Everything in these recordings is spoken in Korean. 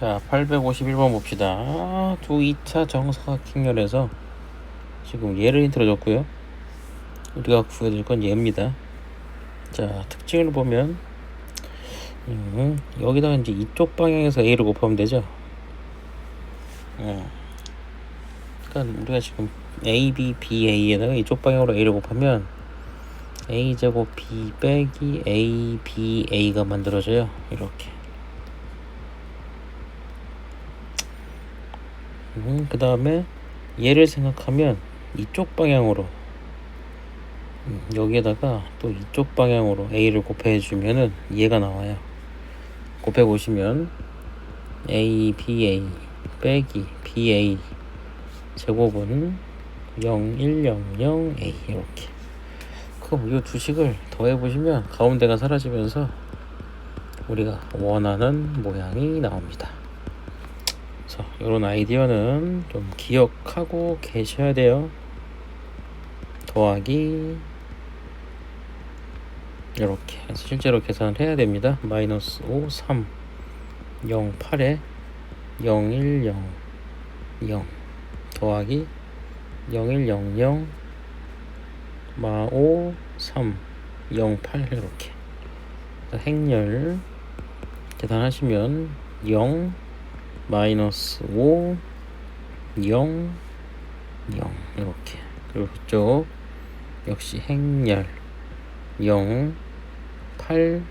자, 851번 봅시다. 두 2차 정사각형열에서 지금 얘를 힌트로 줬고요. 우리가 구해줄 건 얘입니다. 자, 특징을 보면 음, 여기다가 이제 이쪽 방향에서 a를 곱하면 되죠. 어. 그러니까 우리가 지금 a, b, b, a에다가 이쪽 방향으로 a를 곱하면 a 제곱 b 빼기 a, b, a가 만들어져요. 이렇게. 음, 그 다음에 얘를 생각하면 이쪽 방향으로 음, 여기에다가 또 이쪽 방향으로 a를 곱해 주면은 얘가 나와요. 곱해 보시면 a ba 빼기 ba 제곱은 0 1 0 0 a 이렇게. 그럼 이 두 식을 더해 보시면 가운데가 사라지면서 우리가 원하는 모양이 나옵니다. 그래서 이런 아이디어는 좀 기억하고 계셔야 돼요. 더하기 이렇게 실제로 계산을 해야 됩니다. 마이너스 5, 3, 0, 8에 0, 1, 0, 0 더하기 0, 1, 0, 0마 5, 3, 0, 8 이렇게 행렬 계산하시면 0 마이너스 5 0 0 이렇게. 그리고 그쪽 역시 행렬. 0 8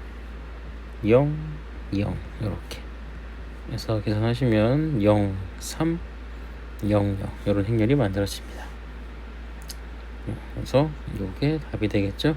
0 0 이렇게. 해서 계산하시면 0 3 0 0 이런 행렬이 만들어집니다. 그래서 이게 답이 되겠죠